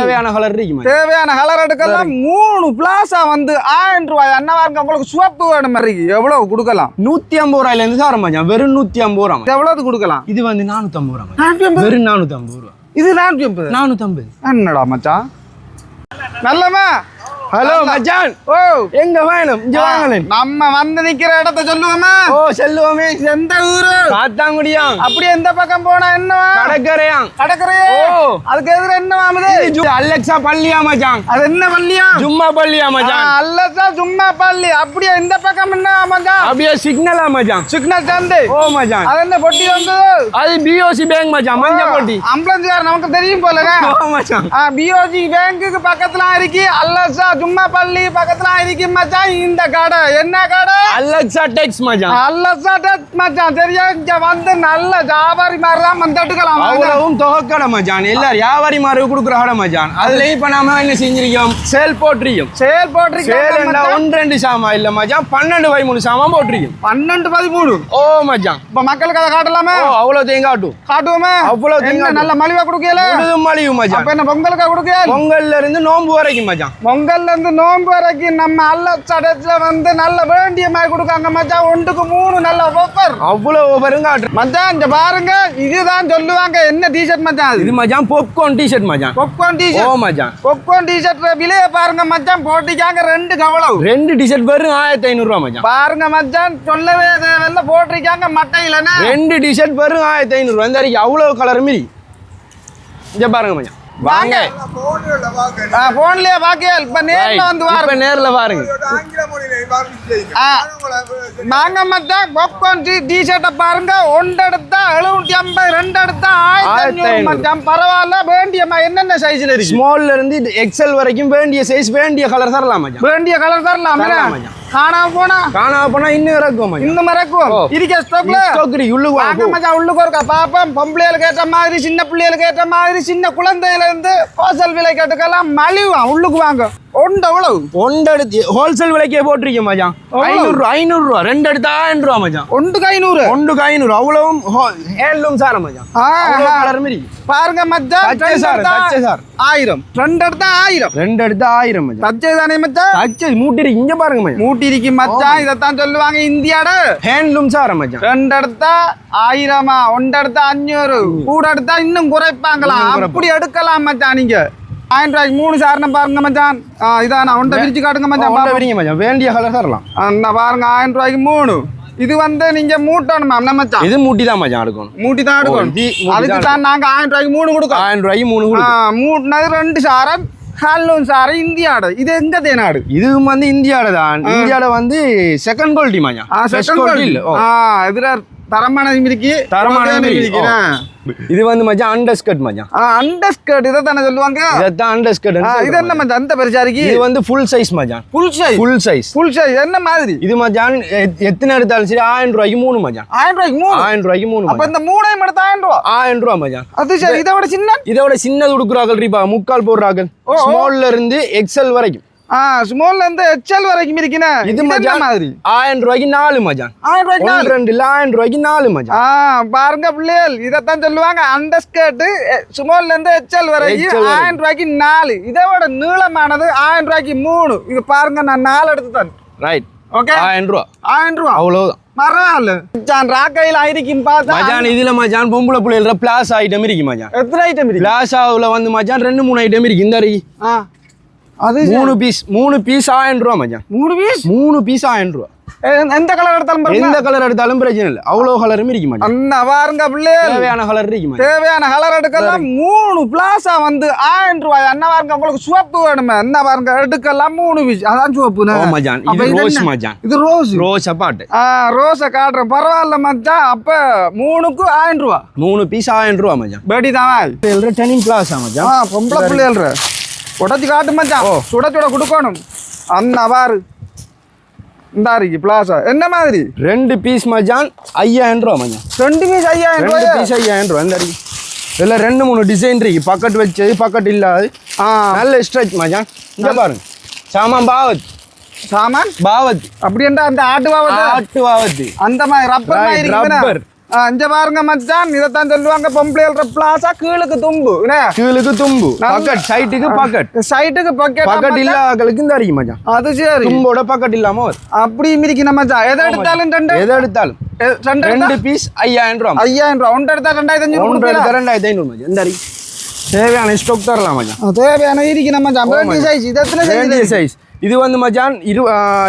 தேவையான கலர் தேவையான எடுக்கலாம். மூணு பிளாஸா வந்து ஆயிரம் ரூபாய் அண்ணா இருக்க உங்களுக்கு சிவப்பு வேணும் மாதிரி எவ்வளவு கொடுக்கலாம்? நூத்தி ஐம்பது ரூபாயில இருந்து சாரம் மச்சான் வெறும் நூத்தி ஐம்பது ரூபா மச்சான். எவ்வளவு கொடுக்கலாம்? இது வந்து நானூத்தி ஐம்பது ரூபா மச்சான். நானூத்தி ஐம்பது? வெறும் நானூத்தி ஐம்பது ரூபா. இது நானூத்தி ஐம்பது? நானூத்தி ஐம்பது. என்னடா மச்சான்? நல்லமா ஹலோ மச்சான். ஓ எங்க வேணும் இங்க வாங்கலேன் நம்ம வந்து நிக்கிற இடத்த சொல்லுவோமா? ஓ செல்லுவோமே. எந்த ஊரு? காத்தாங்குடியாம் அப்படி எந்த பக்கம் போனா என்னவா கடற்கரையாம் கடற்கரையே ஓ. அதுக்கு எதிர என்ன ஜு- அலெக்சா பள்ளியா மச்சான்? அது என்ன பள்ளியா? ஜும்மா பள்ளியா மச்சான்? அல்லதா சும்மா பள்ளி. அப்படியே இந்த பக்கம் என்ன மச்சான்? அப்படியே சிக்னலா மச்சான். சிக்னல் சந்து ஓ மச்சான். அது என்ன பொட்டி வந்தது அது பிஓசி பேங்க் மச்சான். மஞ்ச போட்டி. அம்புலன்ஸ்கார் நமக்கு தெரியும் போல ஓ மச்சான். பிஓஜி பேங்குக்கு பக்கத்துல இருக்கு. அல்லசா சும்மா பள்ளி பக்கத்துல இருக்கு மச்சான் இந்த கடை. என்ன கடை? அலெக்சா டெக்ஸ் மச்சான். அல்லசா டச் மச்சான். சரியா இங்க வந்து நல்ல வியாபாரி மாதிரி தான் வந்து எடுக்கலாம். அவ்வளவும் தொகைக்கடை மச்சான். எல்லாரும் வியாபாரி மாதிரி கொடுக்குற கடை மச்சான். அதுலயும் இப்ப நாம என்ன செஞ்சிருக்கோம்? சேல் போட்டிருக்கோம். சேல் போட்டிருக்கீங்க சேல் ஒன்று ரெண்டு சாமா இல்ல மச்சான். பன்னெண்டு பதிமூணு சாமா போட்டிருக்கோம். பன்னெண்டு பதிமூணு. ஓ மச்சான். இப்ப மக்களுக்கு அதை காட்டலாமா? அவ்வளவு தேங்காட்டும் காட்டுவோமே? அவ்வளவு தேங்காய் நல்ல மலிவா கொடுக்கல? மலிவு மச்சான். என்ன பொங்கலுக்கா கொடுக்கல? பொங்கல்ல இருந்து நோன்பு வரைக்கும் மச்சான். பொங்கல்ல இருந்து நோன்பு வரைக்கும் நம்ம அல்ல சடத்துல வந்து நல்ல வேண்டிய மாதிரி கொடுக்காங்க மச்சான் ஒன்றுக்கு மூணு நல்ல ஆஃபர் அவ்வளவு பெருங்காட்டு மச்சான் இங்க பாருங்க. இதுதான் சொல்லுவாங்க. என்ன டிஷர்ட் மச்சான் இது மச்சான் பாப்கார்ன் டிஷர்ட் மச்சான் பொப்கார்ன் ஓ டிஷர்ட் மச்சான் பொப்கார்ன் டிஷர்ட் விலைய பாருங்க மச்சான் போட்டிக்காங்க ரெண்டு கவளவு ரெண்டு டிஷர்ட் வெறும் ஆயிரத்தி ஐநூறு ரூபா மச்சான் பாருங்க மச்சான் சொல்லவே தேவையில்ல போட்டிருக்காங்க மட்டையிலன்னு ரெண்டு டிஷர்ட் வெறும் ஆயிரத்தி ஐநூறு ரூபா. இந்த வரைக்கும் அவ்வளவு கலர் மீறி. இங்க பாருங்க மச்சான் வாங்க. போன்லயே பாக்கியல் இப்ப நேர்ல வந்து வாருங்க. நேர்ல பாருங்க. நாங்க மச்சான் பாப்கார்ன் டி டிஷர்ட்டை பாருங்க. ஒன்று எடுத்தா எழுநூத்தி ஐம்பது ரெண்டு எடுத்தா ஆயிரத்தி. மச்சான். பரவாயில்ல வேண்டிய ம- என்னென்ன சைஸ்ல இருக்கு? ஸ்மால்ல இருந்து எக்ஸல் வரைக்கும் வேண்டிய சைஸ் வேண்டிய கலர் தரலாம் வேண்டிய கலர் தரலாம் தரலாம் மச்சான். காணாம போனா? காணாம போனா இன்னும் இறக்கும் இன்னும் மறக்கும் ஓ. இருக்க ஸ்டாக்ல ஸ்டாக் இருக்கு உள்ளுக்கு வாங்க மச்சான் உள்ளுக்கு ஒருக்கா பாப்போம். பொம்பளைகளுக்கு ஏற்ற மாதிரி சின்ன பிள்ளைகளுக்கு ஏற்ற மாதிரி சின்ன குழந்தையில இருந்து ஹோசல் விலை கேட்டுக்கெல்லாம் மலிவா உள்ளுக்கு வாங்க. ஒன்று எடுத்து ஹோல்சேல் விலைக்கே போட்டிருக்கேன் மச்சான்? ஐநூறு ரூபா ஐநூறு ரூபா ரெண்டு எடுத்தா ஆயிரம் ரூபா மச்சான். ஒன்றுக்கு ஐநூறு? ஒன்றுக்கு ஐநூறு அவ்வளவும் ஹேண்ட்லூம் சார மச்சான். கலர் மீறி பாருங்க மச்சான் தச்சை ரெண்டு சார், எடுத்தா தச்சை சார். ஆயிரம். ரெண்டு எடுத்தா ஆயிரம். ரெண்டு எடுத்தா ஆயிரம் மச்சான். தச்சை தானே மச்சான் தச்சு இங்க பாருங்க மச்சான். மூட்டி இருக்கு மச்சான் இதைத்தான் சொல்லுவாங்க இந்தியாட. ஹேண்ட்லூம் சார மச்சான். ரெண்டு எடுத்தா ஆயிரமா ஒன்று எடுத்தா அஞ்சூறு கூட எடுத்தா இன்னும் குறைப்பாங்களாம். இன்னும் குறைப்பாங்க. அப்படி எடுக்கலாம் மச்சான் நீங்க. ஆயிரம் ரூபாய்க்கு மூணு சாரணம் பாருங்க மச்சான். இதானா ஒன்றை விரிச்சு காட்டுங்க மச்சான். விரிங்க மச்சான் வேண்டிய கலர் தரலாம் அண்ணா பாருங்க ஆயிரம் ரூபாய்க்கு மூணு இது வந்து நீங்க மூட்டணும் மேம் மச்சான் இது மூட்டி தான் மச்சான் எடுக்கணும் மூட்டி தான் எடுக்கணும் அதுக்கு தான் நாங்க ஆயிரம் ரூபாய்க்கு மூணு கொடுக்கோம் ஆயிரம் ரூபாய்க்கு மூணு மூட்டினது ரெண்டு சாரம் ஹல்லூன் சாரம் இந்தியாடு இது எங்க தேநாடு இது வந்து இந்தியால தான் இந்தியால வந்து செகண்ட் குவாலிட்டி மச்சான் செகண்ட் quality இல்ல இதுல தரமான இருக்கு தரமான quality இருக்கு. இது வந்து மச்சான் அண்டர்ஸ்கர்ட் மச்சான் அண்டர்ஸ்கர்ட் இதை தானே சொல்லுவாங்க? இதான் அண்டர்ஸ்கர்ட் இது என்ன மச்சான் அந்த பெருசா இருக்கு இது வந்து ஃபுல் சைஸ் மச்சான் full size full size full size என்ன மாதிரி? இது மச்சான் எத்- எத்தனை எடுத்தாலும் சரி ஆயிரம் ரூபாய்க்கு மூணு மச்சான் ஆயிரம் ரூபாய்க்கு மூணு? ஆயிரம் ரூபாய்க்கு மூணு அப்ப. இந்த மூணையும் எடுத்தா ஆயிரம் ரூபா? ஆயிரம் ரூபா மச்சான் அது சரி இதை விட சின்ன? இதோட சின்னது உடுக்குறார்கள் ரீபா முக்கால் ஓ. ஸ்மால்ல இருந்து எக்ஸல் வரைக்கும். ஸ்மால்ல இருந்து எச்எல் வரைக்கும் இருக்குண்ணே. இது மச்சான் மாதிரி? ஆயிரம் ரூபாய்க்கு நாலு மச்சான் ஆயிரம் ரூபாய்க்கு நாலு ரெண்டு இல்ல ஆயிரம் ரூபாய்க்கு நாலு மச்சான் ஆ பாருங்க பிள்ளைகள் இதைத்தான் சொல்லுவாங்க. அண்டர் ஸ்கர்ட் சுமார்ல இருந்து எச்எல் வரைக்கும். ஆயிரம் ரூபாய்க்கு நாலு. இதை விட நீளமானது ஆயிரம் ரூபாய்க்கு மூணு. இது பாருங்க நான் நாலு எடுத்து தரேன். ரைட் ஓகே ஆயிரம் ரூபா ஆயிரம் ரூபா அவ்வளவுதான். பரவாயில்ல. மச்சான் ராக்கையில் ஆயிருக்கும் பார்த்தா மச்சான் இதுல மச்சான் பொம்பளை பிள்ளைகள பிளாஸ் ஐட்டம் இருக்கு மச்சான் எத்தனை ஐட்டம் இருக்கு? பிளாஸாவில் வந்து மச்சான் ரெண்டு மூணு ஐட்டம் இருக்கு. இந்த இருக்கு அது மூணு பீஸ் மூணு பீஸ் ஆயிரம் ரூபா மச்சான். மூணு பீஸ் மூணு பீஸ் ஆயிரம் ரூபா. எந்த கலர் எடுத்தாலும் எந்த கலர் எடுத்தாலும் பிரச்சனை இல்லை. அவ்வளோ கலரும் இருக்கு மச்சான். அண்ணா பாருங்க பிள்ளைகள் தேவையான கலர் இருக்கு தேவையான கலர் எடுக்கலாம் மூணு பிளாஸா வந்து ஆயிரம் ரூபாய். அண்ணா பாருங்க உங்களுக்கு சிவப்பு வேணுமே. என்ன பாருங்க எடுக்கலாம். மூணு பீஸ் அதான் மச்சான். அப்ப இது ரோஸ்? மச்சான். இது ரோஸ் ரோஸ் அப்பாட்டு ரோஸை காட்டுறேன். பரவாயில்ல மச்சான். அப்ப மூணுக்கு ஆயிரம் ரூபா. மூணு பீஸ் ஆயிரம் ரூபா மச்சான். பேடி தான் டெனிங் பிளாஸா மச்சான். பொம்பளை பிள்ளைகள் உடச்சி காட்டு மச்சான். சுட சுட கொடுக்கணும். அண்ணா பாரு இந்தா இருக்கு பிளாஸா என்ன மாதிரி? ரெண்டு பீஸ் மச்சான் ஐயாயிரம் ரூபா மச்சான். ரெண்டு பீஸ் ஐயாயிரம் ரூபாய்? பீஸ் ஐயாயிரம் ரூபா இந்த இருக்கு இதில் ரெண்டு மூணு டிசைன் இருக்கு. பக்கெட் வச்சது பக்கெட் இல்லாது. ஆ. நல்ல ஸ்ட்ரெச் மச்சான். இங்க பாருங்க. சாமான் பாவத். சாமான்? பாவத். அப்படின்டா அந்த ஆட்டு வாவத்து ஆட்டு பாவத்து. அந்த மாதிரி ரப்பர். ரப்பர் இங்க பாருங்க மச்சான் இதைத்தான் சொல்லுவாங்க பொம்பளைகள் பிளாசா கீழுக்கு தும்பு கீழுக்கு தும்பு பக்கெட் சைட்டுக்கு பக்கெட் சைட்டுக்கு பக்கெட் பக்கெட் இல்லாதவங்களுக்கு இந்த அறியும் மச்சான் அது சரி தும்போட பக்கெட் இல்லாம அப்படி மிதிக்கணும் மச்சான் எதை எடுத்தாலும் ரெண்டு எதை எடுத்தாலும் ரெண்டு பீஸ் ஐயாயிரம் ரூபா ஐயாயிரம் ரூபா ஒன்று எடுத்தா ரெண்டாயிரத்தி அஞ்சூறு ஒன்று? எடுத்தா ரெண்டாயிரத்தி ஐநூறு மச்சான் இந்த அறி தேவையான ஸ்டாக் தரலாம் மச்சான் தேவையான மச்சான் வேண்டிய சைஸ் இது எத்தனை சைஸ் இது வந்து மச்சான் இரு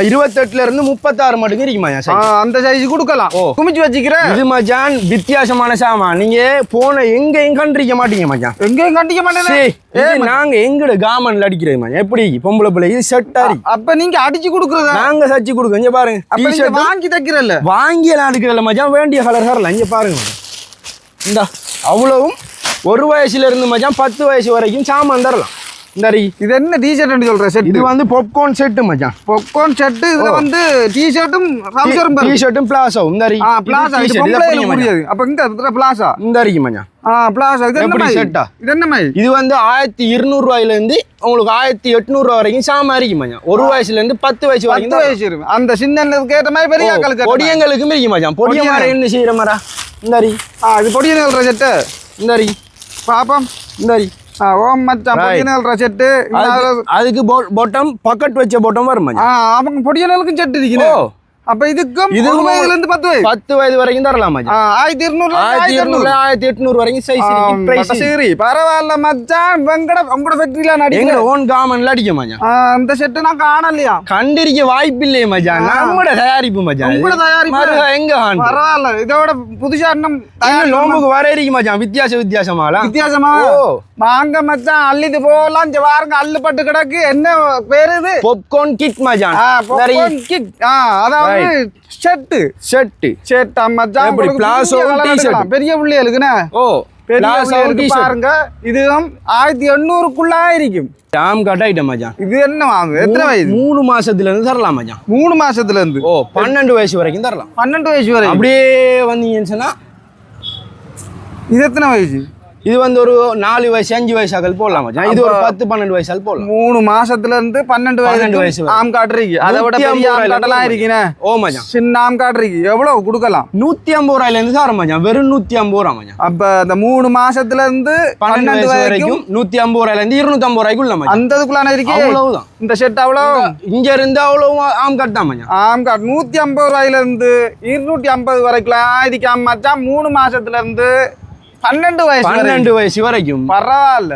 இருபத்தெட்டுல இருந்து முப்பத்தாறு மட்டும் இருக்கு மச்சான். அந்த சைஸ் கொடுக்கலாம். ஓ. குமிச்சு வச்சுக்கிறேன். இது மச்சான் வித்தியாசமான சாமான். நீங்க போன எங்க எங்க கண்டிருக்க மாட்டீங்க மச்சான். எங்கேயும் கண்டிக்க மாட்டேன். நாங்க எங்கட காமன்ல அடிக்கிறது மச்சான்? எப்படி? பொம்பளை பிள்ளை இது செட்டாரி அப்ப நீங்க அடிச்சு கொடுக்குறதா? நாங்க சச்சி கொடுக்க இங்க பாருங்க வாங்கி தைக்கிறல்ல. வாங்கி எல்லாம் எடுக்கிறல மச்சான். வேண்டிய கலர் கலர்ல இங்க பாருங்க. இந்தா அவ்வளவும் ஒரு வயசுல இருந்து மச்சான் பத்து வயசு வரைக்கும் சாமான் தரலாம். இந்த அறி. இது என்ன டிஷர்ட் சொல்ற? செட் இது வந்து பாப்கார்ன் செட்டு மச்சான். பொக்கோன் ஷர்ட் இதுல வந்து டிஷர்ட்டும் ட்ரவுசரும் டி ஷர்ட்டும் பிளாசோ இந்த அறி. ஆ பிளாசா இது பொம்பளையில. முடியாது. அப்ப இங்க இருக்கிற பிளாசா இந்த அறிக்கை மச்சான். ஆ பிளாசா இது என்ன மாதிரி செட்டா? இது என்ன மாதிரி இது வந்து ஆயிரத்தி இருநூறு ரூபாயில இருந்து உங்களுக்கு ஆயிரத்தி எட்நூறு ரூபா வரைக்கும் சாமா இருக்கு மச்சான். ஒரு வயசுல இருந்து பத்து வயசு பத்து வரைக்கும் தான் வயசு இருக்கு. அந்த சின்னதுக்கு ஏற்ற மாதிரி பெரிய ஆட்களுக்கு ஏத்த. பொடியங்களுக்கும் இருக்கு மச்சான். பொடிய. மாதிரி என்ன செய்யற மாரா இந்த அறி ஆ இது சொல்ற செட்டு இந்த அறி பாப்போம். இந்த அறி ஆ ஓம் மச்சான் Right. பொடியன் சொல்ற செட்டு அதுக்கு- பொட்டம் பக்கெட் வச்ச பொட்டம் வரும் அவங்க பொடியனுக்கும் செட்டு இருக்கணும் அப்ப இதுக்கும் இது வயதுல இருந்து பத்து வயசு பத்து வயது வரைக்கும் தரலாம் ஆயிரத்தி இருநூறு ஆயிரத்தி இருநூறு ஆயிரத்தி எட்நூறு வரைக்கும் சைஸ் சரி பரவாயில்ல மச்சான் வெங்கட உங்களோட ஃபேக்டரியில எங்க நடிக்கிற. ஓன் காமன்ல அடிக்க மச்சான். அந்த செட்டு நான் காணலையா? கண்டிருக்க வாய்ப்பு இல்லையே மச்சான் நம்மட தயாரிப்பு மச்சான். உங்களோட. தயாரிப்பு? எங்க பரவாயில்ல இதோட புதுசா இன்னும் நோம்புக்கு வர இருக்கு மச்சான். வித்தியாச வித்தியாசமாலாம் வித்தியாசமா. வாங்க மச்சான் அள்ளிட்டு போகலாம் இங்க பாருங்க அள்ளுப்பட்டு கிடக்கு. என்ன பேரு இது? பாப்கார்ன் கிட் மச்சான். kit. ஆ, அதாவது ஷர்ட் ஷர்ட் ஷர்ட் உங்களுக்கு plazo, பெரிய t-shirt? பிள்ளைகளுக்குண்ணே ஓ பிள்ளைகளுக்கு பாருங்க. இதுவும் ஆயிரத்தி எண்ணூறுக்குள்ள இருக்கும் ஜாம் கட் ஐட்டம் மச்சான் இது என்ன வாங்க? எத்தனை வயது? மூணு மாசத்துல இருந்து தரலாம் மச்சான் மூணு மாசத்துல இருந்து ஓ பன்னெண்டு வயசு வரைக்கும் தரலாம். பன்னெண்டு வயசு வரை அப்படியே வந்தீங்கன்னு சொன்னா? இது எத்தனை வயசு? இது வந்து ஒரு நாலு வயசு அஞ்சு வயசு ஆகல் போடலாம் மச்சான். இது ஒரு பத்து பன்னெண்டு வயசு ஆகல் போடலாம். மூணு மாசத்துல இருந்து பன்னெண்டு பன்னெண்டு வயசு வயசு வரை. ஆம் காட்டுறீங்க அதை விட பெரிய ஆம் காட்டலாம் இருக்கீங்க ஓ மச்சான். சின்ன ஆம் காட்டுறீங்க எவ்வளவு கொடுக்கலாம்? நூத்தி ஐம்பது ரூபாயில இருந்து தர மச்சான். வெறும் நூத்தி ஐம்பது ரூபா மச்சான். அப்ப இந்த மூணு மாசத்துல இருந்து பன்னெண்டு பன்னெண்டு வயசு வரைக்கும் நூத்தி ஐம்பது ரூபாயில இருந்து இருநூத்தி ஐம்பது ரூபாய்க்குள்ள மச்சான். அந்த இதுக்குள்ளான இருக்கே. அவ்வளவுதான். இந்த ஷர்ட் அவ்வளவு? இங்க இருந்து அவ்வளவு ஆம் கட் தான் மச்சான். ஆம் காட் நூத்தி ஐம்பது ரூபாயில இருந்து இருநூத்தி ஐம்பது வரைக்கும் இதுக்கு மச்சான் மூணு மாசத்துல இருந்து பன்னெண்டு வயசு. பன்னெண்டு வயசு வரைக்கும். பரவாயில்ல.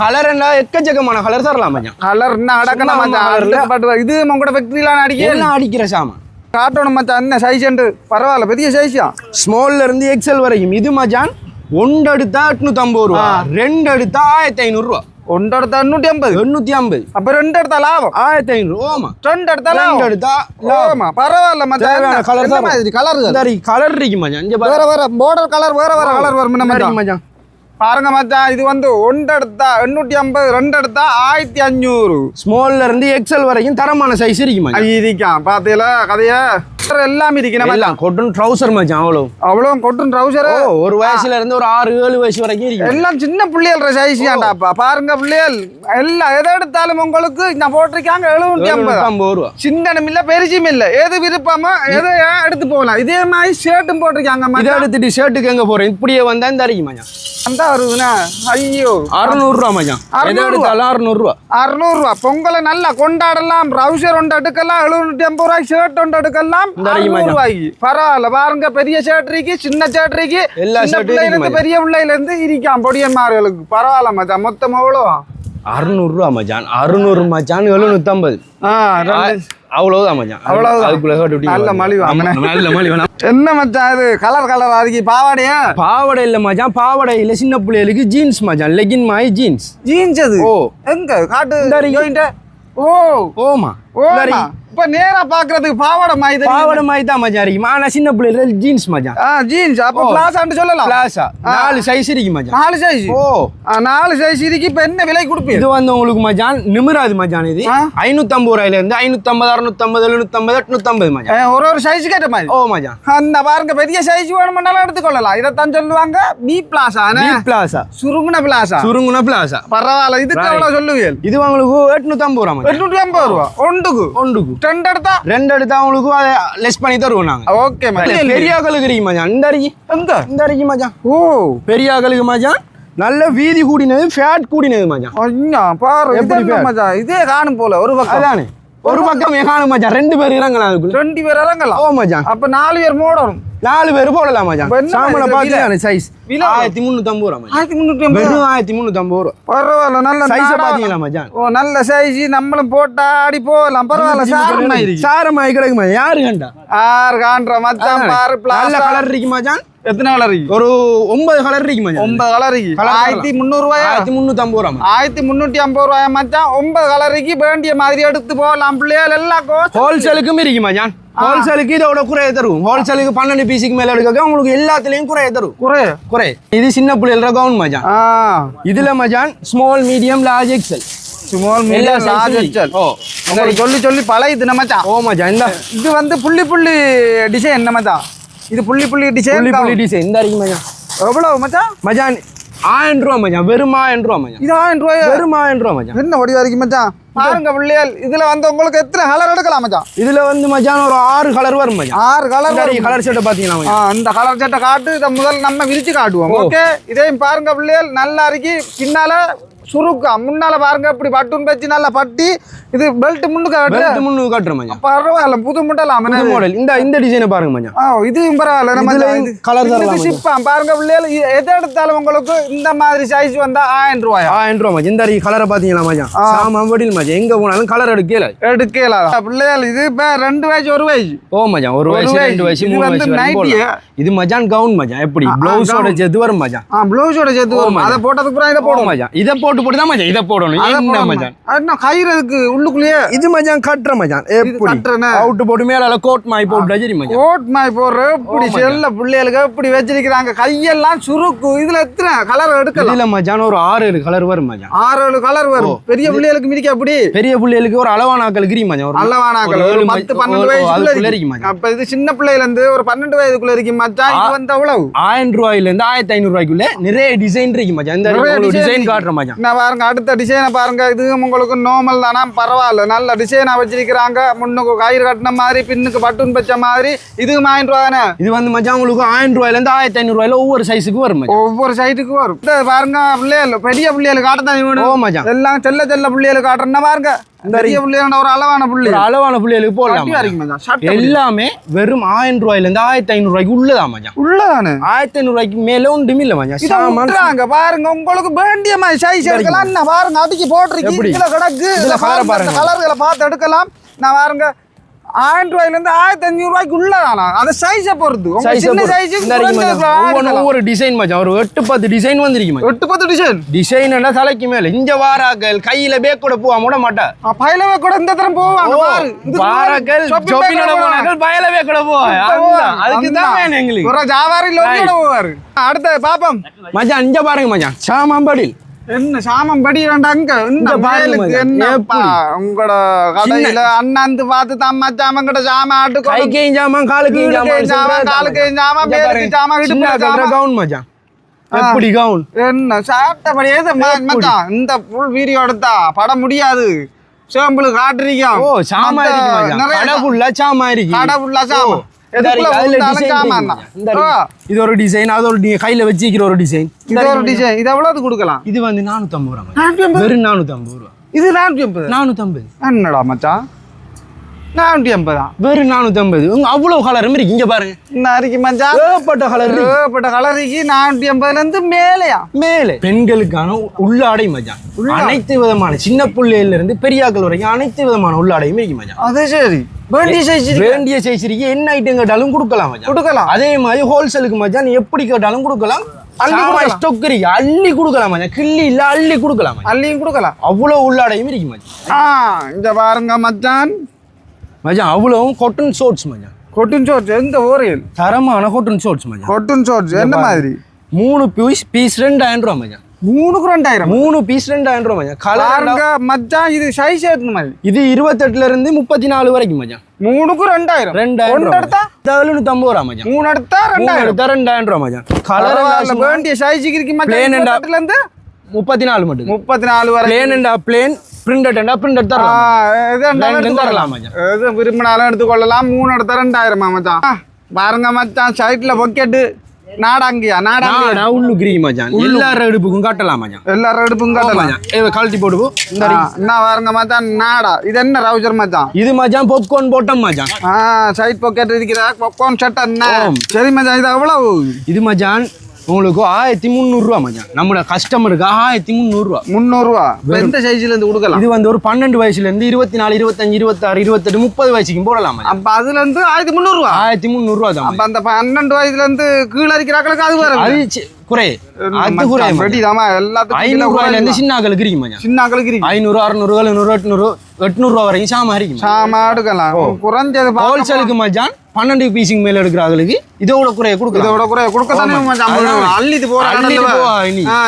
கலர் என்ன? எக்கச்சக்கமான கலர் தரலாம் மச்சான். கலர் என்ன அடக்கணும் மச்சான்? பாட்டு இது உங்களோட ஃபேக்டரியில அடிக்க எல்லாம் அடிக்கிற சாமான். காட்டணும் மச்சான் என்ன சைஸ் பரவாயில்ல பெரிய சைஸா ஸ்மால்ல இருந்து எக்ஸல் வரைக்கும். இது மச்சான் ஒன்று எடுத்தா எட்நூத்தி ஐம்பது ரூபா ரெண்டு எடுத்தா ஆயிரத்தி ஐநூறு ரூபா ஒன்று எடுத்தா எண்ணூத்தி ஐம்பது எண்ணூத்தி ஐம்பது அப்ப ரெண்டு எடுத்தா லாபம் ஆயிரத்தி ஐநூறு ஓமா ரெண்டு எடுத்தா லாபம் எடுத்தா ஆமா பரவாயில்ல மச்சான் என்ன தான் மாதிரி கலர் சரி கலர் இருக்கு மச்சான் இங்க வேற வேற பார்டர் கலர் வேற வேற கலர் வரும் மச்சான் மச்சான் பாருங்க மச்சான் இது வந்து ஒன்று எடுத்தா எண்ணூத்தி ஐம்பது ரெண்டு எடுத்தா ஆயிரத்தி அஞ்சூறு ஸ்மால்ல இருந்து எக்ஸல் வரைக்கும் தரமான சைஸ் இருக்கு மச்சான் இருக்கான் பாத்தீங்களா கதைய எல்லாம் இருக்கு. நம்ம எல்லாம் கொட்டன் ட்ரௌசர் மச்சான் அவ்வளவு. அவ்வளவு கொட்டும் ட்ரௌசர் ஒரு வயசுல இருந்து ஒரு ஆறு ஏழு வயசு வரைக்கும் இருக்கு. எல்லாம் சின்ன பிள்ளைகள் சைஸ் ஏன்டாப்பா பாருங்க பிள்ளைகள். எல்லாம் எதை எடுத்தாலும் உங்களுக்கு நான் போட்டிருக்காங்க எழுநூத்தி ஐம்பது. ஐம்பது ரூபா. சின்னனும் இல்ல பெருசும் இல்ல. எது விருப்பமோ எதை எடுத்து போகலாம். இதே மாதிரி ஷர்ட்டும் போட்டிருக்காங்க இதை. எடுத்துட்டு ஷர்ட்டுக்கு எங்க போறேன் இப்படியே வந்தா இந்த அடிக்கு மச்சான். அந்த வருதுண்ணா ஐயோ. அறுநூறு ரூபா மச்சான். எதை. எடுத்தாலும் அறுநூறு ரூபா அறுநூறுவா. பொங்கலை நல்லா கொண்டாடலாம். ட்ரௌசர் ஒன்று எடுக்கலாம். எழுநூத்தி ஐம்பது ரூபாய்க்கு ஷர்ட் ஒன்று எடுக்கலாம். ரூபாய்க்கு பரவாயில்ல பாருங்க பெரிய ஷர்ட் இருக்கு சின்ன ஷர்ட் இருக்கு எல்லா சின்ன shirt இருக்கு பிள்ளையில இருந்து மச்சான். பெரிய பிள்ளையில இருந்து இருக்கான் பொடியன்மார்களுக்கு. பரவாயில்ல மச்சான் மொத்தம் எவ்வளோ? அறுநூறு ரூபா மச்சான். அறுநூறு மச்சான் எழுநூத்தி ஐம்பது ஆ ரெண்டு- அவ்வளவுதான் மச்சான். அவ்வளவுதான். நல்ல மலிவு. நல்ல மலிவு என்ன மச்சான் இது? கலர் கலர் அதுக்கு பாவாடையா? பாவாடை இல்ல மச்சான். பாவாடை இல்ல சின்ன பிள்ளைகளுக்கு ஜீன்ஸ் மச்சான். லெகின் மாய் ஜீன்ஸ் ஜீன்ஸ் அது ஓ. எங்க? காட்டு. ஓ. ஓமா. ஓ இப்ப நேரா பாக்குறதுக்கு பாவாடை மாதிரி. பாவாடை மாதிரி தான் மச்சான் இருக்கு. ஆனா சின்ன பிள்ளைகள் ஜீன்ஸ் மச்சான். ஆ ஜீன்ஸ் அப்ப. பிளாசான்னு சொல்லலாம். பிளாசா நாலு சைஸ் இருக்கு மச்சான். நாலு சைஸ் ஓ. நாலு சைஸ் இருக்கு இப்ப என்ன விலை கொடுப்பீங்க இது வந்து உங்களுக்கு மச்சான் நிமிராது மச்சான் இது. ஆ. ஐநூத்தி ஐம்பது ரூபாயில இருந்து ஐநூத்தி ஐம்பது அறுநூத்தி ஐம்பது எழுநூத்தி ஐம்பது எட்நூத்தி ஐம்பது மச்சான் ஒரு ஒரு சைஸ் கேட்ட மாதிரி. ஓ மச்சான். அந்த பாருங்க பெரிய சைஸ் வேணும்னாலும் எடுத்துக்கொள்ளலாம். இதைத்தான் சொல்லுவாங்க பி பிளாசா பி பிளாசா சுருங்குன பிளாசா சுருங்குன பிளாசா பரவாயில்ல இதுக்கு. எவ்வளவு சொல்லுவீங்க இது உங்களுக்கு எட்நூத்தி ஐம்பது ரூபா எட்நூற்றி ஐம்பது ரூபா. ஒன்று ஒன்றுக்கு. ஒன்றுக்கு. ரெண்டு எடுத்தா ரெண்டு எடுத்தா உங்களுக்கு அதை லெஸ் பண்ணி தருவோம் நாங்க. ஓகே பெரிய ஆக்களுக்கு இருக்கு மச்சான். இந்த அரிக்கி எங்க? இந்த அரிக்கி மச்சான். ஓ. பெரிய ஆக்களுக்கு மச்சான். நல்ல வீதி கூடினது ஃபேட் கூடினது மச்சான். பேர்? மச்சான்? இதே காணும் போல ஒரு பக்கம். அதானே. ஒரு பக்கம் ஏகானு மச்சான் ரெண்டு பேர் இறங்கலாம் அதுக்குள்ள. ரெண்டு பேர் இறங்கலாம். ஓ மச்சான். அப்ப நாலு பேர் மோடணும். நாலு பேர் போடலாம் மச்சான். இது பார்த்து சைஸ் விலை? ஆயிரத்தி முந்நூற்றம்பது ரூபா மச்சான். ஆயிரத்தி ஐம்பது வெறும் ஆயிரத்தி முந்நூற்றம்பது ரூபா. பரவாயில்ல நல்ல சைஸை பார்த்தீங்களா மச்சான்? ஓ நல்ல சைஸ் நம்மளும் போட்டா ஆடி போகலாம். பரவாயில்ல சாரமாய் கிடக்கு மச்சான். யாரு கண்டா? ஆறு காண்ற மச்சான் பாரு நல்ல கலர் இருக்கு மச்சான். எத்தனை கலர் இருக்கு? ஒரு ஒன்பது கலர் இருக்கு மச்சான். ஒன்பது கலர் இருக்கு. ஆயிரத்தி முந்நூறு ரூபாயா? ஆயிரத்தி முந்நூற்றம்பது ரூபா மச்சான். ஆயிரத்தி முந்நூற்றி ஐம்பது ரூபாயா மச்சான்? ஒன்பது கலருக்கு வேண்டிய மாதிரி எடுத்து போகலாம் பிள்ளைகள் எல்லாம் ஹோல்சேலுக்கும் இருக்கு மச்சான். ஹோல்சேலுக்கு இதோட குறைய தரும். ஹோல்சேலுக்கு பன்னெண்டு பீஸுக்கு மேல எடுக்க உங்களுக்கு எல்லாத்துலயும் குறைய தரும். குறை குறை இது சின்ன பிள்ளைகள கவுன் மச்சான். ஆ. இதுல மச்சான் small medium large XL small medium large XL ஓ. உங்களுக்கு சொல்லி சொல்லி பழையுது நம்ம மச்சான்? ஓ மச்சான் இந்த. இது வந்து புள்ளி புள்ளி டிசைன் என்ன மச்சான்? இது புள்ளி புள்ளி டிசைன் புள்ளி புள்ளி டிசைன் இந்த இருக்கு மச்சான். எவ்வளவு மச்சான்? மச்சான் ஆயிரம் ரூபா மச்சான் வெறும் ஆயிரம் ரூபா மச்சான். இது ஆயிரம் ரூபாயா? வெறும் ஆயிரம் ரூபா மச்சான். என்ன வடி வரைக்கும் மச்சான்? பாருங்க பிள்ளைகள் இதுல வந்து உங்களுக்கு எத்தனை கலர் எடுக்கலாம் மச்சான்? இதுல வந்து மச்சான் ஒரு ஆறு கலர் வரும் மச்சான். ஆறு கலர் கலர் ஷர்ட்டை பாத்தீங்களா மச்சான்? இந்த கலர் சட்டை காட்டு இதை முதல் நம்ம விரிச்சு காட்டுவோம். ஓகே இதையும் பாருங்க பிள்ளைகள் நல்லா இருக்கு. பின்னால சுருக்கா. முன்னால பாருங்க இப்படி பட்டுன் வச்சு நல்லா பட்டி. இது பெல்ட் முன்னுக்கு காட்டு வெறும் முந்நூறு காட்டுறேன் மச்சான். பரவாயில்ல புது முட்டலாம் இந்த மாடல் இந்த இந்த டிசைனை பாருங்க மச்சான். ஆ இதுவும் பரவாயில்ல நம்ம colour தரலாம் சிப்பான் பாருங்க பிள்ளைகள் எதை எடுத்தாலும் உங்களுக்கு இந்த மாதிரி சைஸ் வந்தா ஆயிரம் ரூபாயா? ஆயிரம் ரூபா மச்சான். இந்த கலரை பாத்தீங்களா மச்சான்? சாமா வடியில் மச்சான். எங்க போனாலும் கலர் எடுக்கல. எடுக்கலாம் பிள்ளைகள் இது இப்ப ரெண்டு வயசு ஒரு வயசு. ஓ மச்சான் ஒரு வயசு. ரெண்டு வயசு மூணு வயசு. இது மச்சான் கவுன் மச்சான். எப்படி? பிளவுஸோட. சேர்த்து வரும் ஆ பிளவுஸோட சேர்த்து வரும். அதை போட்டதுக்கு அப்புறம் இதை போடும் மச்சான். இதை போட்டு போட்டு தான் மச்சான். இதை போடணும். என்ன. மச்சான்? அது என்ன கயிறு இருக்கு உள்ளுக்குள்ளேயே? இது மச்சான் கட்டுற மச்சான். எப்படி? கட்டுறேனே. அவுட்டு போட்டு மேல கோட் மாய் போட்டு சரி மச்சான். ஓட் மாய் போடுற இப்படி செல்ல பிள்ளைகளுக்கு இப்படி வச்சிருக்கிறாங்க? கையெல்லாம் சுருக்கு. இதுல எத்தனை கலர் எடுக்கலாம்? இதுல மச்சான் ஒரு ஆறு ஏழு கலர் வரும் மச்சான். ஆறு ஏழு கலர் வரும். பெரிய பிள்ளைகளுக்கு மிதிக்க அப்படி பெரிய பிள்ளைகளுக்கு ஒரு அளவான ஆக்கள் கிரி மச்சான். ஒரு அல்லவானாக்கள் ஒரு பத்து பன்னெண்டு வயசுக்குள்ள இருக்கு. மச்சான். அப்ப இது சின்ன பிள்ளையில இருந்து ஒரு பன்னெண்டு வயதுக்குள்ள இருக்கு மச்சான். இது வந்து அவ்வளவு? ஆயிரம் ரூபாயில இருந்து ஆயிரத்தி ஐநூறு ரூபாய்க்குள்ள நிறைய டிசைன் இருக்கு மச்சான். இந்த டிசைன். காட்டுற மச்சான். நான் பாருங்க அடுத்த டிசைனை பாருங்க. இது உங்களுக்கு நார்மல் தானா? பரவாயில்ல. நல்ல டிசைனா வச்சிருக்கிறாங்க. முன்னுக்கு கயிறு கட்டின மாதிரி பின்னுக்கு பட்டுன் வச்ச மாதிரி. இதுவும் ஆயிரம் ரூபா தானே? இது வந்து மச்சான் உங்களுக்கு ஆயிரம் ரூபாயில இருந்து ஆயிரத்தி ஐநூறு ரூபாயில ஒவ்வொரு சைஸுக்கு வரும் ஒவ்வொரு சைட்டுக்கும் வரும். இந்த பாருங்க பிள்ளைகள் பெரிய பிள்ளைகள் காட்டத்தான் ஓ வேணும் மச்சான். எல்லாம் செல்ல செல்ல பிள்ளைகள் காட்டுறேன்னா பாருங்க பெரிய பிள்ளைகளோட ஒரு அளவான பிள்ளை. அளவான பிள்ளைகளுக்கு போடலாம்? எல்லாமே வெறும் ஆயிரம் ரூபாயில இருந்து ஆயிரத்தி ஐநூறு ரூபாய்க்கு உள்ளதான் மச்சான்? உள்ளதானே? ஆயிரத்தி ஐநூறு ரூபாய்க்கு மேல ஒன்றும் இல்ல மச்சான். பாருங்க உங்களுக்கு வேண்டிய மாதிரி சைஸ் எடுக்கலாம். என்ன பாருங்க அதுக்கு போட்டிருக்கு? இதுல கிடக்கு. இதுல colour பாருங்க. கலர்களை பார்த்து எடுக்கலாம். நான் பாருங்க ஆயிரம் ரூபாயில இருந்து ஆயிரத்தி அஞ்சூறு ரூபாய்க்கு உள்ளதானா அதை சைஸை பொறுத்து. சின்ன சைஸுக்கு ஒவ்வொரு டிசைன் மச்சான். ஒரு எட்டு பத்து டிசைன் வந்திருக்கு மச்சான். எட்டு பத்து டிசைன் டிசைன் என்ன? தலைக்கு மேல. இங்க வாராக்கள் கையில பேக் கூட போவா மூட மாட்டா பயிலவே கூட இந்த தரம் போவாங்க வாராக்கள் கூட போனாக்கள் பயலவே கூட போவா போவாங்க. அதுக்கு தான் எங்களுக்கு. ஒரு ஜாவாரி லோக்கியோட போவாரு. அடுத்த பாப்பம். மச்சான் இங்க பாருங்க மச்சான். சாமாம்படில் என்ன சாமம் படி வேண்டாங்க இந்த மச்சான், என்னப்பா? உங்களோட கடையில அண்ணாந்து பார்த்து தான் மச்சான் கிட்ட சாம ஆட்டு கைக்கையும் ஜாமான் காலுக்கையும் ஜாமான் ஜாமான், காலுக்கையும் ஜாமான், மேலுக்கு ஜாமான், இடுப்புல ஜாமான். கவுன் மச்சான். எப்படி கவுன் என்ன சாப்பிட்டபடி ஏது மச்சான் இந்த புல் வீடியோ எடுத்தா பட முடியாது. சேம்பிள் காட்டுறீங்க ஓ சாமா இருக்கு மச்சான். நிறைய கடை ஃபுல்லா சாமா இருக்கு. கடை ஃபுல்லா இது ஒரு டிசைன் அது ஒரு கையில வச்சிக்கிற ஒரு டிசைன் இது ஒரு டிசைன் இது எவ்வளவு கொடுக்கலாம்? இது வந்து ரூபா. நானூற்றி ஐம்பது? வெறும் நானூத்தம்பது ரூபா. இது நானூற்றி ஐம்பது. நானூத்தம்பது. என்னடா மச்சான்? நானூற்றி ஐம்பதா. வெறும் நானூத்தம்பது உங்க அவ்வளவு கலரும் இருக்கு இங்க பாருங்க. இந்த அரிக்கு மச்சான் ஏகப்பட்ட கலர் ஏகப்பட்ட கலருக்கு நானூற்றி ஐம்பதுல இருந்து மேலையா? மேலே. பெண்களுக்கான உள்ளாடை மச்சான் அனைத்து விதமான சின்ன பிள்ளையில இருந்து பெரியாக்கள் வரைக்கும் அனைத்து விதமான உள்ளாடையும் இருக்கு மச்சான் அது சரி. வேண்டிய சைஸ் வேண்டிய சைஸ் இருக்கு. என்ன ஐட்டம் கேட்டாலும் கொடுக்கலாம் மச்சான் கொடுக்கலாம். அதே மாதிரி ஹோல்சேலுக்கு மச்சான் நீ எப்படி கேட்டாலும் கொடுக்கலாம். அள்ளி. ஸ்டொக் இருக்கு. அள்ளி கொடுக்கலாம் மச்சான் கிள்ளி இல்ல அள்ளி கொடுக்கலாம். அள்ளியும் கொடுக்கலாம். அவ்வளவு உள்ளாடையும் இருக்கு மச்சான் இந்த பாருங்க மச்சான். மச்சான் அவ்வளவும் கொட்டன் ஷோர்ட்ஸ் மச்சான். கொட்டன் ஷோர்ட்ஸ் எந்த ஓரியல்? தரமான கொட்டன் ஷோர்ட்ஸ் மச்சான். கொட்டன் ஷோர்ட்ஸ் என்ன மாதிரி? மூணு பீஸ் பீஸ் ரெண்டாயிரம் ரூபா மச்சான். மூணுக்கு ரெண்டாயிரம். மூணு பீஸ் ரெண்டாயிரம் ரூபா மச்சான். கலர் பாருங்க மச்சான் இது சைஸ் ஏத்துன மாதிரி. இது இருபத்தெட்டுல இருந்து முப்பத்தி நாலு வரைக்கும் மச்சான். மூணுக்கு ரெண்டாயிரம். ரெண்டாயிரம் ஒன்று எடுத்தா. எழுநூத்தம்பது ரூபா மச்சான். மூணு எடுத்தா ரெண்டாயிரம். எடுத்தா ரெண்டாயிரம் ரூபா மச்சான். கலர் வேண்டிய சைஸுக்கு இருக்கு மச்சான் இருந்து? முப்பத்தி நாலு மட்டும். முப்பத்தி நாலு வரை பிளேன் பிளேன் பிரிண்டட் பிரிண்டட் தரலாம். எது விரும்பினாலும் எடுத்துக்கொள்ளலாம். மூணு எடுத்த ரெண்டாயிரமா மச்சான். பாருங்க மச்சான் சைட்ல பொக்கெட்டு நாடாங்கியா நாடாங்கியா? உள்ளுக்கு இருக்கு மச்சான். எல்லாரும் எடுப்புக்கும் காட்டலாம் மச்சான். எல்லாரும் எடுப்பும் கட்டலாம். ஏ, கழட்டி போட்டு போ. இந்த என்ன பாருங்க மச்சான் நாடா. இது என்ன ரவுசர் மச்சான்? இது மச்சான் பாப்கார்ன் போட்டோம் மச்சான். ஆ சைட் பாக்கெட் இருக்கிற பாப்கார்ன் ஷர்ட் என்ன. சரி மச்சான் இது எவ்வளவு? இது மச்சான் உங்களுக்கு ஆயிரத்தி முந்நூறுரூவா மச்சான். நம்மளோட கஸ்டமருக்கு ஆயிரத்தி முந்நூறுரூவா முந்நூறுவா. எந்த சைஸ்ல இருந்து கொடுக்கலாம்? இது வந்து ஒரு பன்னெண்டு வயசுல இருந்து இருபத்தி நாலு இருபத்தஞ்சு இருபத்தாறு இருபத்தெட்டு முப்பது வயசுக்கும் போடலாம் அப்ப அதுல இருந்து ஆயிரத்தி முந்நூறுவா? ஆயிரத்தி முந்நூறுரூவா தான் அப்ப அந்த பன்னெண்டு வயசுல இருந்து கீழே இருக்கிறாக்களுக்கு அது வரும் குறை. அது குறை வெட்டிதாமா எல்லாத்துக்கும் ஐநூறு ரூபாயில இருந்து சின்ன ஆக்களுக்கு இருக்கு மச்சான். சின்ன ஆக்களுக்கு இருக்கு ஐநூறு அறுநூறு எழுநூறு எட்நூறு எட்நூறுவா வரைக்கும் சாமா இருக்கு சாமா எடுக்கலாம். குறைஞ்சது ஹோல்சேலுக்கு மச்சான் பன்னெண்டு பீஸுக்கு மேல எடுக்கிற ஆளுக்கு இதோட குறைய கொடுக்குறோம் இதோட குறை கொடுக்க தானே. அள்ளிட்டு போற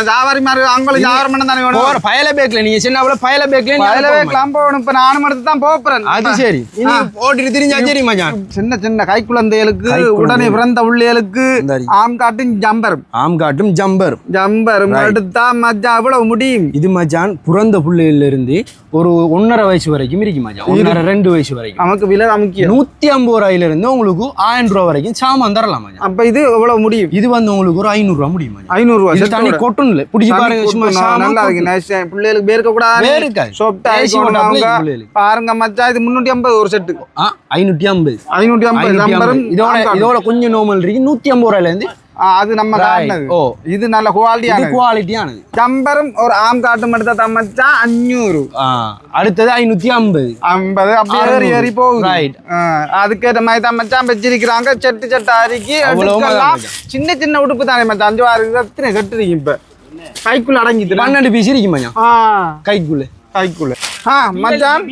ஜாவாரி மாதிரி அவங்களுக்கு ஜாவாரம் பண்ண தானே வேணும். போற பயல பேக்ல நீங்க சின்ன பயல பேக்ல வயலவே கிளம்பணும் இப்ப நானும் எடுத்து தான் போறேன் அது சரி. இனி ஓட்டிட்டு திரிஞ்சா சரி மச்சான். சின்ன சின்ன கைக்குழந்தைகளுக்கு கைக்குழந்தை. உடனே பிறந்த உள்ளிகளுக்கு இந்தாரி. ஆம் காட்டும் ஜம்பரும். ஆம் காட்டும் ஜம்பர். ஜம்பரும் எடுத்தா மச்சான் அவ்வளவு முடியும். இது மச்சான் பிறந்த புள்ளையில இருந்து ஒரு ஒன்னரை வயசு வரைக்கும் இருக்கு மச்சான் ஒன்னரை ரெண்டு வயசு வரைக்கும். நமக்கு விலை முக்கியம் நூத்தி ஐம்பது ரூபாயில இருந்து உங்களுக்கு ஆயிரம் ரூபாய் வரைக்கும் சாமான் தரலாம் மச்சான் அப்ப இது எவ்வளவு முடியும்? இது வந்து உங்களுக்கு ஒரு ஐநூறு ரூபாய் முடியும் ஐநூறு ரூபாய் இது தண்ணி கொட்டும் இல்ல? பிடிச்சி பாருங்க சும்மா நல்லா இருக்கு. பிள்ளைகளுக்கு பேர்க்க கூடாது. பாருங்க மச்சான் இது முன்னூத்தி ஐம்பது ஒரு செட்டு ஐநூத்தி ஐம்பது. ஐநூத்தி ஐம்பது. இதோட. இதோட கொஞ்சம் நார்மல் இருக்கு. நூத்தி ஐம்பது ரூபாயில இருந்து அது நம்ம. காட்டினது ஓ. இது நல்ல குவாலிட்டியான குவாலிட்டியானது ஜம்பரும் ஒரு ஆம் காட்டும் எடுத்தா தான் மச்சான் அஞ்சூறு அடுத்தது ஐநூத்தி ஐம்பது ஐம்பது அப்படியே ஏறி. ஏறி போகுது. ஆ, அதுக்கேற்ற மாதிரி தான் மச்சான் வச்சிருக்கிறாங்க செட்டு செட்டு அரிக்கி. சின்ன சின்ன உடுப்பு தானே மச்சான் அஞ்சு ஆறு எத்தனை செட்டு இருக்கு இப்ப கைக்குள்ள அடங்கிட்டு பன்னெண்டு பீஸ் இருக்கு மச்சான் ஆ கைக்குள்ள கைக்குள்ள ஆ மச்சான்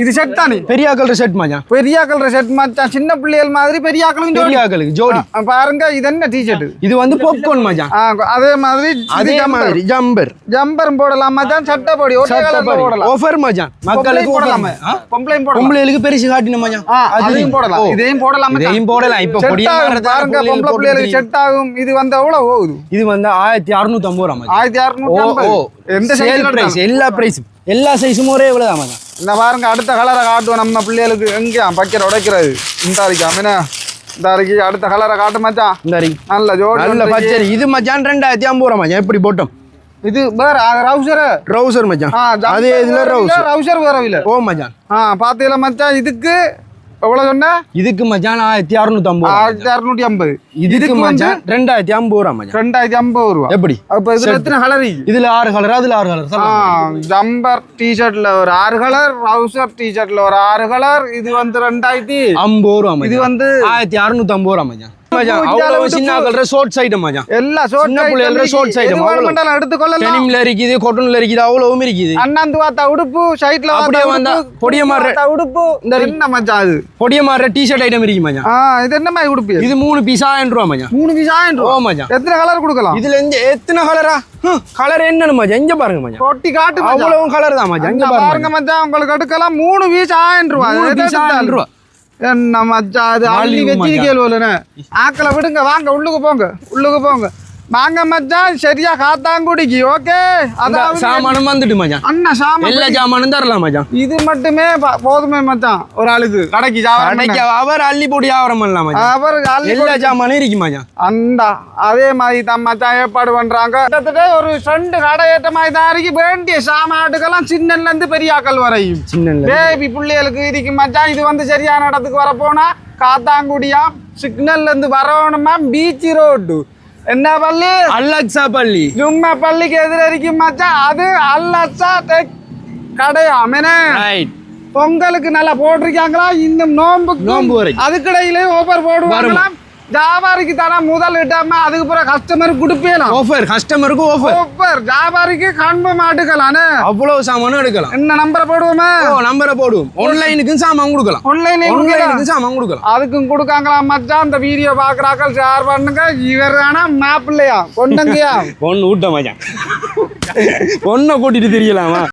இது செட் தானே? பெரிய ஆக்கள் செட் மச்சான். பெரிய ஆக்கள் செட் மச்சான் சின்ன பிள்ளைகள் மாதிரி பெரிய ஆக்களும் பெரிய ஆக்களுக்கு ஜோடி பாருங்க இது என்ன டிஷர்ட் இது வந்து பாப்கார்ன் மச்சான். அதே மாதிரி அதே மாதிரி ஜம்பர். ஜம்பரும் போடலாம் மச்சான் சட்டை போடி ஒரே கலர்ல போடலாம். ஆஃபர் மச்சான். மக்களுக்கு போடலாமே? பொம்பளையும் போடலாம். பொம்பளைகளுக்கு பெருசு காட்டின மச்சான். அதையும் போடலாம். இதையும் போடலாம் மச்சான். இதையும் போடலாம். இப்ப பொடியா பாருங்க பொம்பளைகளுக்கு பொம்பளை பிள்ளைகளுக்கு. செட் ஆகும். இது வந்து எவ்வளவு போகுது? இது வந்து ஆயிரத்தி அறுநூத்தி ஐம்பது ரூபா மச்சான். ஆயிரத்தி அறுநூத்தி எந்த சேல் பிரைஸ் எல்லா பிரைஸும் எல்லா சைஸும் ஒரே இவ்வளவுதான் மச்சான். இந்த பாருங்க அடுத்த கலரை காட்டுவோம். நம்ம பிள்ளைகளுக்கு எங்க பக்கெட் உடைக்கிறது. இந்த அரிக்கா மீனா இந்த அரிக்கி அடுத்த கலரை காட்டு மச்சான். இந்த அரி. நல்ல ஜோடி நல்ல. பச்சரி. இது மச்சான் ரெண்டாயிரத்தி ஐம்பது ரூபா மச்சான். எப்படி போட்டோம்? இது வேற ரவுசர் ட்ரௌசர் மச்சான். அதே இதுல ரவுசர் ரவுசர் வேற இல்ல. ஓ மச்சான். ஆ பாத்தீங்களா மச்சான்? இதுக்கு எவ்வளவு சொன்ன? இதுக்கு மச்சான் ஆயிரத்தி அறுநூத்தி ஐம்பது ஆயிரத்தி அறுநூத்தி ஐம்பது. இதுக்கு மச்சான் ரெண்டாயிரத்தி ஐம்பது ரூபா மச்சான். ரெண்டாயிரத்தி ஐம்பது ரூபா. எப்படி? அப்ப இதுல எத்தனை கலர் இதுல ஆறு கலர் அதுல ஆறு கலர் ஜம்பர் டிஷர்ட்ல ஒரு ஆறு கலர் ரவுசர் டிஷர்ட்ல ஒரு ஆறு கலர் இது வந்து ரெண்டாயிரத்தி ஐம்பது ரூபா இது வந்து ஆயிரத்தி அறுநூத்தி ஐம்பது ரூபா மச்சான். மச்சான் அவ்வளவு சின்ன கலர் ஷோர்ட் சைடு மச்சான் எல்லா ஷோர்ட் சின்ன அவ்வளவு. எடுத்துக்கொள்ளலாம். டெனிம்ல இருக்குது கொட்டன்ல இருக்குது அவ்வளவும் இருக்குது. அண்ணாந்து வாத்தா உடுப்பு சைட்ல அப்படியே வந்தா பொடிய மாறு. உடுப்பு. இந்த என்ன மச்சான் அது? பொடிய மாற டிஷர்ட் ஐட்டம் இருக்கு மச்சான் ஆ இது என்ன மாதிரி உடுப்பு? இது மூணு பீஸ் ஆயிரம் ரூபா மச்சான் மூணு பீஸ் ஆயிரம் ஓ ரூபா மச்சான் எத்தனை கலர் கொடுக்கலாம்? இதுல இருந்து எத்தனை கலரா கலர் என்னன்னு மச்சான் இங்க பாருங்க மச்சான் கொட்டி காட்டு. அவ்வளவும் கலர் தான் மச்சான் இங்க பாருங்க மச்சான் உங்களுக்கு எடுக்கலாம். மூணு பீஸ் ஆயிரம் ரூபா. மூணு எது மச்சான் அது அள்ளி வச்சிருக்கேன் ஆக்களை விடுங்க வாங்க உள்ளுக்கு போங்க உள்ளுக்கு போங்க. வாங்க மச்சான் சரியா காத்தாங்குடிக்கு ஓகே? அதாவது சாமானும் வந்துட்டு மச்சான். அண்ணா சாம எல்லா சாமானும் தரலாம் மச்சான். இது மட்டுமே போதுமே மச்சான் ஒரு ஆளுக்கு. கடைக்கு கடைக்கு அவர் அள்ளி போட்டு வியாபாரம் பண்ணலாம் அவர் எல்லா சாமானும் இருக்கு மச்சான். அந்த அதே மாதிரி தான் மச்சான் ஏற்பாடு பண்றாங்க. கிட்டத்தட்ட ஒரு ரெண்டு கடை ஏற்ற மாதிரி தான் இருக்கு. வேண்டிய சாமாட்டுக்கெல்லாம் சின்னல இருந்து பெரியாக்கள் வரையும். சின்ன பேபி பிள்ளைகளுக்கு இருக்கு மச்சான். இது வந்து சரியான இடத்துக்கு வர போனா காத்தாங்குடியா சிக்னல்ல இருந்து வரணுமா? பீச் ரோடு என்ன பள்ளி? அலக்ஸா பள்ளி. ஜும்மா பள்ளிக்கு எதிர இருக்கும் மச்சான் அது அல்லச்சா டெக் கடையா மெனே ரைட் பொங்கலுக்கு நல்லா போட்டிருக்காங்களா? இன்னும் நோம்பு நோன்பு வரைக்கும். அதுக்கிடையிலே ஓபர் போடுவாங்களாம் ஜாபாரிக்கு தானே முதல் இட்டாம அதுக்கு பிறகு கஸ்டமருக்கு கொடுப்பேலாம் ஆஃபர் கஸ்டமருக்கு ஆஃபர் ஓப்பர் ஜாபாரிக்கு கன்ஃபார்ம் ஆட்டுக்கலானே அவ்வளவு சாமானும் எடுக்கலாம். என்ன நம்பரை போடுவோமே? ஓ நம்பரை போடுவோம். ஆன்லைனுக்கும் சாமான் கொடுக்கலாம். ஆன்லைன்ல ஆன்லைனுக்கும் சாமான் கொடுக்கலாம். அதுக்கும் கொடுக்காங்களா மச்சான். இந்த வீடியோ பாக்குறாக்கள் ஷேர் பண்ணுங்க. இவர் வேணா மேப் இல்லையா கொண்டுங்கயா பொண்ணு விட்ட மச்சான் பொண்ணை கூட்டிட்டு தெரியலாமா?